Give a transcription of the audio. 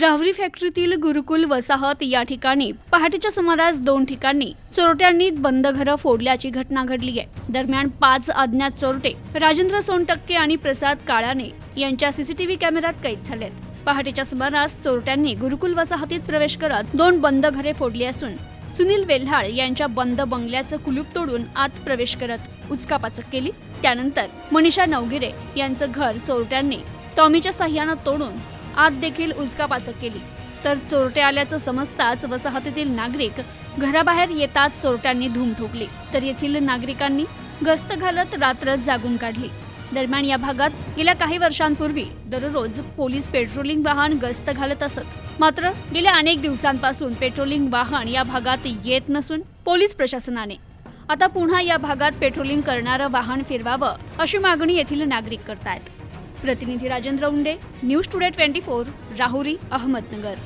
राहुरी फॅक्टरीतील गुरुकुल वसाहत या ठिकाणी पहाटेच्या सुमारास दोन ठिकाणी चोरट्यांनी बंद घरं फोडल्याची घटना घडली आहे. दरम्यान पाच अज्ञात चोरटे राजेंद्र सोनटक्के आणि प्रसाद काळाने यांच्या सीसीटीव्ही कॅमेऱ्यात कैद झालेत. पहाटेच्या सुमारास चोरट्यांनी गुरुकुल वसाहतीत प्रवेश करत दोन बंद घरे फोडली असून सुनील वेल्हाळ यांच्या बंद बंगल्याचं कुलूप तोडून आत प्रवेश करत उचकापाचक केली. त्यानंतर मनीषा नवगिरे यांचं घर चोरट्यांनी टॉमीच्या सहाय्यानं तोडून आत देखील उचकापाचक केली. तर चोरटे आल्याचं समजताच वसाहतीतील नागरिक घराबाहेर येताच चोरट्यांनी धूम ठोकली. तर येथील नागरिकांनी गस्त घालत रात्र जागून काढली. दरम्यान या भागात गेल्या काही वर्षांपूर्वी दररोज पोलीस पेट्रोलिंग वाहन गस्त घालत असत. मात्र गेल्या अनेक दिवसांपासून पेट्रोलिंग वाहन या भागात येत नसून पोलीस प्रशासनाने. आता पुन्हा या भागात पेट्रोलिंग करणारं वाहन फिरवावं अशी मागणी येथील नागरिक करतायत. प्रतिनिधी Rajendra Unde news today twenty four Rahuri Ahmednagar.